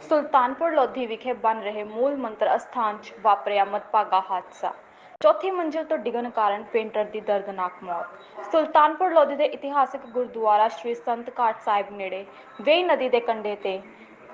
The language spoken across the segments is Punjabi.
ਸੁਲਤਾਨਪੁਰ ਲੋਧੀ ਵਿਖੇ ਬਣ ਰਹੇ ਮੂਲ ਮੰਤਰ ਅਸਥਾਨ 'ਚ ਵਾਪਰਿਆ ਮਦਭਾਗਾ ਹਾਦਸਾ। ਚੌਥੀ ਮੰਜ਼ਿਲ ਤੋਂ ਡਿੱਗਣ ਕਾਰਨ ਪੇਂਟਰ ਦੀ ਦਰਦਨਾਕ ਮੌਤ। ਸੁਲਤਾਨਪੁਰ ਲੋਧੀ ਦੇ ਇਤਿਹਾਸਕ ਗੁਰਦੁਆਰਾ ਸ਼੍ਰੀ ਸੰਤ ਘਾਟ ਸਾਹਿਬ ਨੇੜੇ ਵੇਈ ਨਦੀ ਦੇ ਕੰਢੇ ਤੇ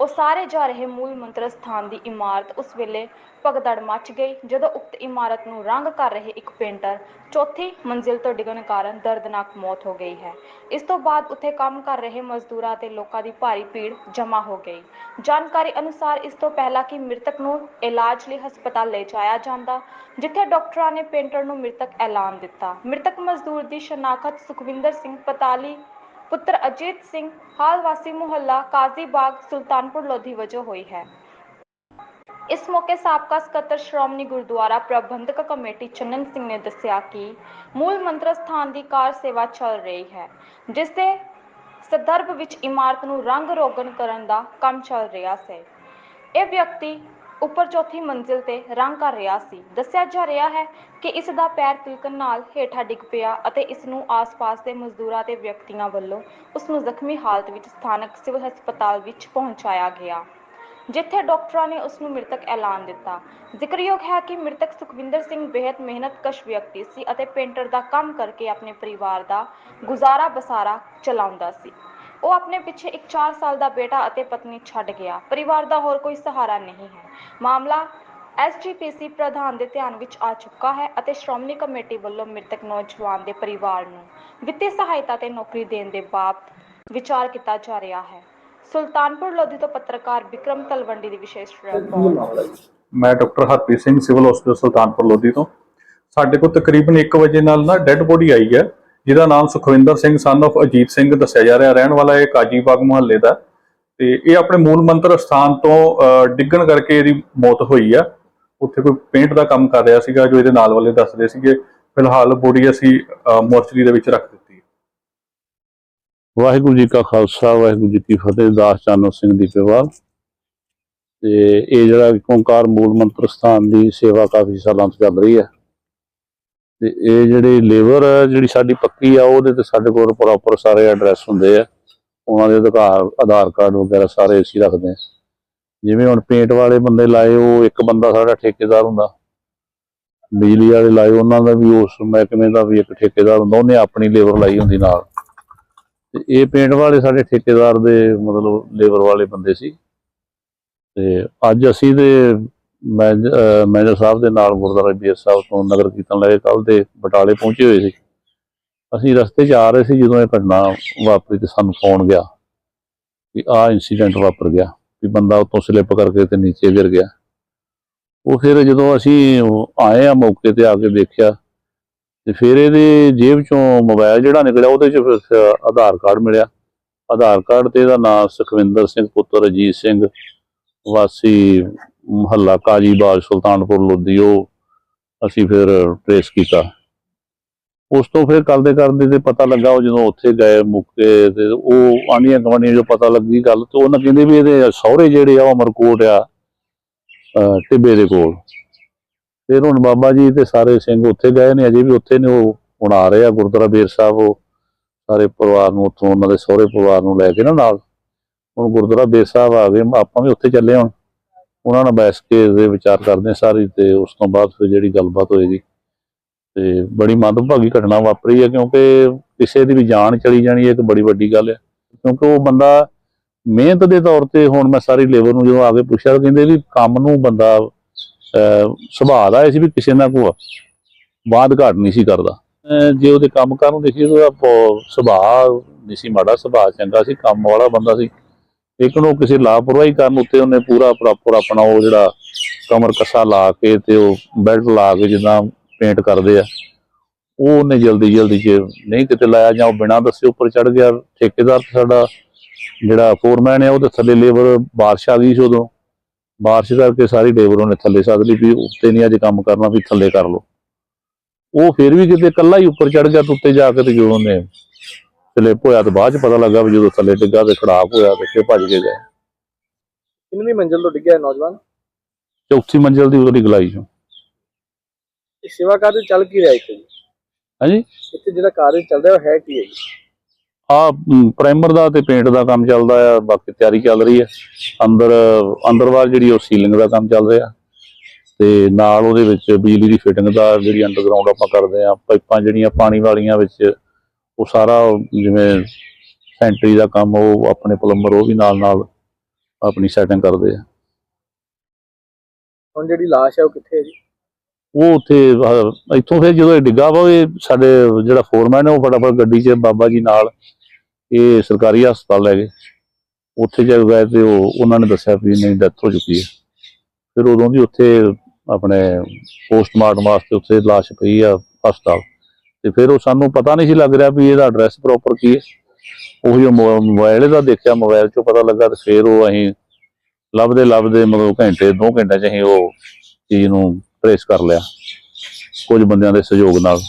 ਉਸਾਰੇ ਜਾ ਰਹੇ ਮੂਲ ਮੰਤਰ ਸਥਾਨ ਦੀ ਇਮਾਰਤ ਉਸ ਵੇਲੇ ਭਗਦੜ ਮਚ ਗਈ, ਜਦੋਂ ਉਕਤ ਇਮਾਰਤ ਨੂੰ ਰੰਗ ਕਰ ਰਹੇ ਇੱਕ ਪੇਂਟਰ ਚੌਥੀ ਮੰਜ਼ਿਲ ਤੋਂ ਡਿੱਗਣ ਕਾਰਨ ਦਰਦਨਾਕ ਮੌਤ ਹੋ ਗਈ ਹੈ। ਇਸ ਤੋਂ ਬਾਅਦ ਉੱਥੇ ਕੰਮ ਕਰ ਰਹੇ ਮਜ਼ਦੂਰਾਂ ਤੇ ਲੋਕਾਂ ਦੀ ਭਾਰੀ ਭੀੜ ਜਮ੍ਹਾਂ ਹੋ ਗਈ। ਜਾਣਕਾਰੀ ਅਨੁਸਾਰ ਇਸ ਤੋਂ ਪਹਿਲਾਂ ਕਿ ਮ੍ਰਿਤਕ ਨੂੰ ਇਲਾਜ ਲਈ ਹਸਪਤਾਲ ਲੈ ਜਾਇਆ ਜਾਂਦਾ, ਜਿੱਥੇ ਡਾਕਟਰਾਂ ਨੇ ਪੇਂਟਰ ਨੂੰ ਮ੍ਰਿਤਕ ਐਲਾਨ ਦਿੱਤਾ। ਮ੍ਰਿਤਕ ਮਜ਼ਦੂਰ ਦੀ ਸ਼ਨਾਖਤ ਸੁਖਵਿੰਦਰ ਸਿੰਘ ਪਤਾਲੀ ਪੁੱਤਰ ਅਜੀਤ ਸਿੰਘ, ਹਾਲ ਵਾਸੀ ਮੁਹੱਲਾ ਕਾਜ਼ੀ ਬਾਗ, ਸੁਲਤਾਨਪੁਰ ਲੋਧੀ ਵਜੋਂ ਹੋਈ ਹੈ। ਇਸ ਮੌਕੇ ਸਾਬਕਾ ਸਕੱਤਰ ਸ਼੍ਰੋਮਣੀ ਗੁਰਦੁਆਰਾ ਪ੍ਰਬੰਧਕ ਕਮੇਟੀ ਚੰਨਨ ਸਿੰਘ ਨੇ ਦੱਸਿਆ ਕਿ ਮੂਲ ਮੰਤਰ ਸਥਾਨ ਦੀ ਕਾਰ ਸੇਵਾ ਚੱਲ ਰਹੀ ਹੈ, ਜਿਸ ਦੇ ਸੰਦਰਭ ਵਿੱਚ ਇਮਾਰਤ ਨੂੰ ਰੰਗ ਰੋਗਨ ਕਰਨ ਦਾ ਕੰਮ ਚੱਲ ਰਿਹਾ ਸੀ। ਇਹ ਵਿਅਕਤੀ ਉੱਪਰ ਚੌਥੀ ਮੰਜ਼ਿਲ ਤੇ ਰੰਗ ਕਰ ਰਿਹਾ ਸੀ। ਦੱਸਿਆ ਜਾ ਰਿਹਾ ਹੈ ਕਿ ਇਸ ਦਾ ਪੈਰ ਤਿਲਕਣ ਨਾਲ ਹੇਠਾਂ ਡਿੱਗ ਪਿਆ ਅਤੇ ਇਸ ਨੂੰ ਆਸ-ਪਾਸ ਦੇ ਮਜ਼ਦੂਰਾਂ ਤੇ ਵਿਅਕਤੀਆਂ ਵੱਲੋਂ ਉਸ ਨੂੰ ਜ਼ਖਮੀ ਹਾਲਤ ਵਿੱਚ ਸਥਾਨਕ ਸਿਵਲ ਹਸਪਤਾਲ ਵਿੱਚ ਪਹੁੰਚਾਇਆ ਗਿਆ, ਜਿੱਥੇ ਡਾਕਟਰਾਂ ਨੇ ਉਸ ਨੂੰ ਮ੍ਰਿਤਕ ਐਲਾਨ ਦਿੱਤਾ। ਜ਼ਿਕਰਯੋਗ ਹੈ ਕਿ ਮ੍ਰਿਤਕ ਸੁਖਵਿੰਦਰ ਸਿੰਘ ਬੇहद ਮਿਹਨਤਕਸ਼ ਵਿਅਕਤੀ ਸੀ ਅਤੇ ਪੇਂਟਰ ਦਾ ਕੰਮ ਕਰਕੇ ਆਪਣੇ ਪਰਿਵਾਰ ਦਾ ਗੁਜ਼ਾਰਾ ਬਸਾਰਾ ਚਲਾਉਂਦਾ ਸੀ। ਉਹ ਆਪਣੇ ਪਿੱਛੇ ਇੱਕ 4 ਸਾਲ ਦਾ ਬੇਟਾ ਅਤੇ ਪਤਨੀ ਛੱਡ ਗਿਆ। ਪਰਿਵਾਰ ਦਾ ਹੋਰ ਕੋਈ ਸਹਾਰਾ ਨਹੀਂ ਹੈ। ਮਾਮਲਾ ਐਸਜੀਪੀਸੀ ਪ੍ਰਧਾਨ ਦੇ ਧਿਆਨ ਵਿੱਚ ਆ ਚੁੱਕਾ ਹੈ ਅਤੇ ਸ਼੍ਰੋਮਣੀ ਕਮੇਟੀ ਵੱਲੋਂ ਮ੍ਰਿਤਕ ਨੌਜਵਾਨ ਦੇ ਪਰਿਵਾਰ ਨੂੰ ਵਿੱਤੀ ਸਹਾਇਤਾ ਤੇ ਨੌਕਰੀ ਦੇਣ ਦੇ ਬਾਬਤ ਵਿਚਾਰ ਕੀਤਾ ਜਾ ਰਿਹਾ ਹੈ। ਸੁਲਤਾਨਪੁਰ ਲੋਧੀ ਤੋਂ ਪੱਤਰਕਾਰ ਵਿਕਰਮ ਤਲਵੰਡੀ ਦੀ ਵਿਸ਼ੇਸ਼ ਰਿਪੋਰਟ ਮੈਂ doctor Harpreet Singh, civil hospital Sultanpur Lodhi ਤੋਂ। ਸਾਡੇ ਕੋਲ ਤਕਰੀਬਨ 1 ਵਜੇ ਨਾਲ ਨਾ ਡੈੱਡ ਬੋਡੀ ਆਈ ਹੈ। ਜਿਹਦਾ ਨਾਮ ਸੁਖਵਿੰਦਰ ਸਿੰਘ ਸਨ of ਅਜੀਤ ਸਿੰਘ ਦੱਸਿਆ ਜਾ ਰਿਹਾ। ਰਹਿਣ ਵਾਲਾ ਇਹ ਕਾਜੀ ਬਾਗ ਮੁਹੱਲੇ ਦਾ। ਤੇ ਇਹ ਆਪਣੇ ਮੂਲ ਮੰਤਰ ਸਥਾਨ ਤੋਂ ਡਿੱਗਣ ਕਰਕੇ ਇਹਦੀ ਮੌਤ ਹੋਈ ਆ। ਉੱਥੇ ਕੋਈ ਪੇਂਟ ਦਾ ਕੰਮ ਕਰ ਰਿਹਾ ਸੀਗਾ, ਜੋ ਇਹਦੇ ਨਾਲ ਵਾਲੇ ਦੱਸਦੇ ਸੀਗੇ। ਫਿਲਹਾਲ ਬੋਡੀ ਅਸੀਂ ਮੋਰਚਰੀ ਦੇ ਵਿੱਚ ਰੱਖ ਦਿੱਤੀ ਹੈ। ਵਾਹਿਗੁਰੂ ਜੀ ਕਾ ਖਾਲਸਾ, ਵਾਹਿਗੁਰੂ ਜੀ ਕੀ ਫਤਿਹ, ਦਾਸ ਚਾਨੋ ਸਿੰਘ ਦੀ ਪੇਵਾਲ ਤੇ ਇਹ ਜਿਹੜਾ ਓੰਕਾਰ ਮੂਲ ਮੰਤਰ ਸਥਾਨ ਦੀ ਸੇਵਾ ਕਾਫੀ ਸਾਲਾਂ ਤੋਂ ਚੱਲ ਰਹੀ ਹੈ। ਤੇ ਇਹ ਜਿਹੜੀ ਲੇਬਰ ਜਿਹੜੀ ਸਾਡੀ ਪੱਕੀ ਆ, ਉਹਦੇ ਤੇ ਸਾਡੇ ਕੋਲ ਪ੍ਰੋਪਰ ਸਾਰੇ ਐਡਰੈਸ ਹੁੰਦੇ ਆ। ਉਹਨਾਂ ਦੇ ਅਧਿਕਾਰ ਆਧਾਰ ਕਾਰਡ ਵਗੈਰਾ ਸਾਰੇ ਅਸੀਂ ਰੱਖਦੇ ਆ। ਜਿਵੇਂ ਹੁਣ ਪੇਂਟ ਵਾਲੇ ਬੰਦੇ ਲਾਏ, ਉਹ ਇੱਕ ਬੰਦਾ ਸਾਡਾ ਠੇਕੇਦਾਰ ਹੁੰਦਾ। ਬਿਜਲੀ ਵਾਲੇ ਲਾਏ, ਉਹਨਾਂ ਦਾ ਵੀ ਉਸ ਮਹਿਕਮੇ ਦਾ ਵੀ ਇੱਕ ਠੇਕੇਦਾਰ ਹੁੰਦਾ, ਉਹਨੇ ਆਪਣੀ ਲੇਬਰ ਲਾਈ ਹੁੰਦੀ ਨਾਲ। ਤੇ ਇਹ ਪੇਂਟ ਵਾਲੇ ਸਾਡੇ ਠੇਕੇਦਾਰ ਦੇ ਮਤਲਬ ਲੇਬਰ ਵਾਲੇ ਬੰਦੇ ਸੀ। ਤੇ ਅੱਜ ਅਸੀਂ ਤੇ ਮੈਨੇਜਰ ਸਾਹਿਬ ਦੇ ਨਾਲ ਗੁਰਦੁਆਰਾ ਬੀਐਸ ਸਾਹਿਬ ਤੋਂ ਨਗਰ ਕੀਰਤਨ ਲੈ ਕੇ ਕੱਲ ਦੇ ਬਟਾਲੇ ਪਹੁੰਚੇ ਹੋਏ ਸੀ। ਅਸੀਂ ਰਸਤੇ 'ਚ ਆ ਰਹੇ ਸੀ ਜਦੋਂ ਇਹ ਘਟਨਾ ਵਾਪਰੀ ਤੇ ਸਾਨੂੰ ਫੋਨ ਗਿਆ ਕਿ ਆਹ ਇਨਸੀਡੈਂਟ ਵਾਪਰ ਗਿਆ, ਵੀ ਬੰਦਾ ਉੱਤੋਂ ਸਲਿੱਪ ਕਰਕੇ ਤੇ ਨੀਚੇ ਗਿਰ ਗਿਆ। ਉਹ ਫਿਰ ਜਦੋਂ ਅਸੀਂ ਆਏ ਆ ਮੌਕੇ ਤੇ ਆ ਕੇ ਦੇਖਿਆ ਤੇ ਫਿਰ ਇਹਦੇ ਜੇਬ ਚੋਂ ਮੋਬਾਈਲ ਜਿਹੜਾ ਨਿਕਲਿਆ ਉਹਦੇ ਚ ਫਿਰ ਆਧਾਰ ਕਾਰਡ ਮਿਲਿਆ। ਆਧਾਰ ਕਾਰਡ ਤੇ ਇਹਦਾ ਨਾਮ ਸੁਖਵਿੰਦਰ ਸਿੰਘ, ਪੁੱਤਰ ਅਜੀਤ ਸਿੰਘ, ਵਾਸੀ ਮਹੱਲਾ ਕਾਜ਼ੀਬਾਜ਼ ਸੁਲਤਾਨਪੁਰ ਲੋਧੀ, ਉਹ ਅਸੀਂ ਫਿਰ ਟ੍ਰੇਸ ਕੀਤਾ। ਉਸ ਤੋਂ ਫਿਰ ਕਰਦੇ ਕਰਦੇ ਤੇ ਪਤਾ ਲੱਗਾ ਉਹ ਜਦੋਂ ਉੱਥੇ ਗਏ ਮੁੱਕੇ ਤੇ ਉਹ ਆਂਡੀਆਂ ਗਵਾਂਡੀਆਂ ਜੋ ਪਤਾ ਲੱਗੀ ਗੱਲ ਤੇ ਉਹਨਾਂ ਕਹਿੰਦੇ ਵੀ ਇਹਦੇ ਸਹੁਰੇ ਜਿਹੜੇ ਆ ਉਹ ਅਮਰਕੋਟ ਆ ਟਿੱਬੇ ਦੇ ਕੋਲ। ਫਿਰ ਹੁਣ ਬਾਬਾ ਜੀ ਤੇ ਸਾਰੇ ਸਿੰਘ ਉੱਥੇ ਗਏ ਨੇ, ਅਜੇ ਵੀ ਉੱਥੇ ਨੇ, ਉਹ ਹੁਣ ਆ ਰਹੇ ਆ ਗੁਰਦੁਆਰਾ ਬੇਰ ਸਾਹਿਬ, ਉਹ ਸਾਰੇ ਪਰਿਵਾਰ ਨੂੰ ਉੱਥੋਂ ਉਹਨਾਂ ਦੇ ਸਹੁਰੇ ਪਰਿਵਾਰ ਨੂੰ ਲੈ ਕੇ ਨਾ ਨਾਲ। ਹੁਣ ਗੁਰਦੁਆਰਾ ਬੇਰ ਸਾਹਿਬ ਆ ਗਏ, ਆਪਾਂ ਵੀ ਉੱਥੇ ਚੱਲੇ ਹੁਣ। ਉਹਨਾਂ ਨਾਲ ਬੈਠ ਕੇ ਇਹਦੇ ਵਿਚਾਰ ਕਰਦੇ ਹਾਂ ਸਾਰੀ ਤੇ ਉਸ ਤੋਂ ਬਾਅਦ ਫਿਰ ਜਿਹੜੀ ਗੱਲਬਾਤ ਹੋਏਗੀ। ਤੇ ਬੜੀ ਮੰਦਭਾਗੀ ਘਟਨਾ ਵਾਪਰੀ ਹੈ ਕਿਉਂਕਿ ਕਿਸੇ ਦੀ ਵੀ ਜਾਨ ਚਲੀ ਜਾਣੀ ਹੈ ਇੱਕ ਬੜੀ ਵੱਡੀ ਗੱਲ ਹੈ। ਕਿਉਂਕਿ ਉਹ ਬੰਦਾ ਮਿਹਨਤ ਦੇ ਤੌਰ ਤੇ ਹੁਣ ਮੈਂ ਸਾਰੀ ਲੇਬਰ ਨੂੰ ਜਦੋਂ ਆ ਕੇ ਪੁੱਛਿਆ ਤਾਂ ਕਹਿੰਦੇ ਵੀ ਕੰਮ ਨੂੰ ਬੰਦਾ ਸੁਭਾਅ ਦਾ ਇਹ ਸੀ ਵੀ ਕਿਸੇ ਨਾਲ ਕੋ ਬਾਦ ਘਾਟ ਨਹੀਂ ਸੀ ਕਰਦਾ। ਜੇ ਉਹਦੇ ਕੰਮ ਕਰਨ ਨੂੰ ਦੇਖੀਏ ਤਾਂ ਉਹਦਾ ਸੁਭਾਅ ਨਹੀਂ ਸੀ ਮਾੜਾ, ਸੁਭਾਅ ਚੰਗਾ ਸੀ, ਕੰਮ ਵਾਲਾ ਬੰਦਾ ਸੀ। ਲੇਕਿਨ ਉਹ ਕਿਸੇ ਲਾਪਰਵਾਹੀ ਕਰਨ ਉੱਤੇ ਉਹਨੇ ਪੂਰਾ ਪ੍ਰੋਪਰ ਆਪਣਾ ਉਹ ਜਿਹੜਾ ਕਮਰ ਕੱਸਾ ਲਾ ਕੇ ਤੇ ਉਹ ਬੈਲਟ ਲਾ ਕੇ ਜਿੱਦਾਂ ਪੇਂਟ ਕਰਦੇ ਆ। ਉਹ ਉਹਨੇ ਜਲਦੀ ਜਲਦੀ ਚ ਨਹੀਂ ਕਿਤੇ ਲਾਇਆ ਜਾਂ ਉਹ ਬਿਨਾਂ ਦੱਸੇ ਉੱਪਰ ਚੜ ਗਿਆ, ਠੇਕੇਦਾਰ ਸਾਡਾ ਜਿਹੜਾ ਫੋਰਮੈਨ ਹੈ ਉਹਦੇ ਥੱਲੇ ਲੇਬਰ ਬਾਰਿਸ਼ ਆ ਗਈ ਸੀ ਉਦੋਂ। ਬਾਰਿਸ਼ ਕਰਕੇ ਸਾਰੀ ਲੇਬਰ ਉਹਨੇ ਥੱਲੇ ਸੱਦ ਲਈ ਵੀ ਉੱਤੇ ਨਹੀਂ ਅੱਜ ਕੰਮ ਕਰਨਾ, ਵੀ ਥੱਲੇ ਕਰ ਲਓ। ਉਹ ਫਿਰ ਵੀ ਕਿਤੇ ਇਕੱਲਾ ਹੀ ਉੱਪਰ ਚੜ ਗਿਆ ਤੇ ਉੱਤੇ ਜਾ ਕੇ ਤੇ ਜਦੋਂ ਉਹਨੇ ਸਲਿੱਪ ਹੋਇਆ ਤੇ ਬਾਅਦ ਚ ਪਤਾ ਲੱਗਾ ਵੀ ਜਦੋਂ ਥੱਲੇ ਡਿੱਗਾ ਤੇ ਖੜਾਕ ਹੋਇਆ ਤੇ ਫਿਰ ਭੱਜ ਕੇ ਗਏ। ਕਿੰਨਵੀਂ ਮੰਜ਼ਿਲ ਤੋਂ ਡਿੱਗਿਆ ਇਹ ਨੌਜਵਾਨ? ਚੌਥੀ ਮੰਜ਼ਿਲ ਦੀ ਉਹਦੀ ਗਲਾਈ ਚੋਂ। ਇਹ ਸੇਵਾ ਕਾਰਜ ਚੱਲ ਕੀ ਰਿਹਾ ਇੱਥੇ? ਜੀ? ਹਾਂਜੀ? ਇੱਥੇ ਜਿਹੜਾ ਕਾਰਜ ਚੱਲ ਰਿਹਾ ਉਹ ਹੈ ਕੀ ਹੈ ਜੀ? ਆ ਪ੍ਰਾਈਮਰ ਦਾ ਤੇ ਪੇਂਟ ਦਾ ਕੰਮ ਚੱਲਦਾ ਆ ਬਾਕੀ ਤਿਆਰੀ ਚੱਲ ਰਹੀ ਹੈ ਅੰਦਰ ਅੰਦਰਵਾਲ ਜਿਹੜੀ ਉਹ ਸੀਲਿੰਗ ਦਾ ਕੰਮ ਚੱਲ ਰਿਹਾ। ਤੇ ਨਾਲ ਉਹਦੇ ਵਿੱਚ ਬਿਜਲੀ ਦੀ ਫਿਟਿੰਗ ਦਾ ਜਿਹੜੀ ਅੰਡਰਗਰਾਉਂਡ ਆਪਾਂ ਕਰਦੇ ਆ ਪਾਈਪਾਂ ਜਿਹੜੀਆਂ ਪਾਣੀ ਵਾਲੀਆਂ ਵਿੱਚ ਉਹ ਸਾਰਾ ਜਿਵੇਂ ਸੈਂਟਰੀ ਦਾ ਕੰਮ ਉਹ ਆਪਣੇ ਪਲੰਬਰ ਉਹ ਵੀ ਨਾਲ ਨਾਲ ਆਪਣੀ ਸੈਟਿੰਗ ਕਰਦੇ ਆ। ਹੁਣ ਜਿਹੜੀ ਲਾਸ਼ ਹੈ ਉਹ ਕਿੱਥੇ ਹੈ ਜੀ? ਉਹ ਉੱਥੇ ਇੱਥੋਂ ਫਿਰ ਜਦੋਂ ਇਹ ਡਿੱਗਾ ਵਾ ਇਹ ਸਾਡੇ ਜਿਹੜਾ ਫੋਰਮੈਨ ਹੈ ਉਹ ਫਟਾਫਟ ਗੱਡੀ 'ਚ ਬਾਬਾ ਜੀ ਨਾਲ ਇਹ ਸਰਕਾਰੀ ਹਸਪਤਾਲ ਲੈ ਗਏ। ਉੱਥੇ ਜਦ ਗਏ ਤੇ ਉਹ ਉਹਨਾਂ ਨੇ ਦੱਸਿਆ ਵੀ ਨਹੀਂ ਡੈਥ ਹੋ ਚੁੱਕੀ ਹੈ। ਫਿਰ ਉਦੋਂ ਦੀ ਉੱਥੇ ਆਪਣੇ ਪੋਸਟਮਾਰਟਮ ਵਾਸਤੇ ਉੱਥੇ ਲਾਸ਼ ਪਈ ਆ ਹਸਪਤਾਲ। ਤੇ ਫਿਰ ਉਹ ਸਾਨੂੰ ਪਤਾ ਨਹੀਂ ਸੀ ਲੱਗ ਰਿਹਾ ਵੀ ਇਹਦਾ ਐਡਰੈਸ ਪ੍ਰੋਪਰ ਕੀ ਹੈ। ਉਹੀ ਉਹ ਮੋਬਾਈਲ ਦਾ ਦੇਖਿਆ ਮੋਬਾਈਲ 'ਚੋਂ ਪਤਾ ਲੱਗਾ ਤੇ ਫਿਰ ਉਹ ਅਸੀਂ ਲੱਭਦੇ ਲੱਭਦੇ ਮਤਲਬ ਘੰਟੇ, ਦੋ ਘੰਟੇ 'ਚ ਅਸੀਂ ਉਹ ਚੀਜ਼ ਨੂੰ ਟ੍ਰੇਸ ਕਰ ਲਿਆ। ਕੁਝ ਬੰਦਿਆਂ ਦੇ ਸਹਿਯੋਗ ਨਾਲ।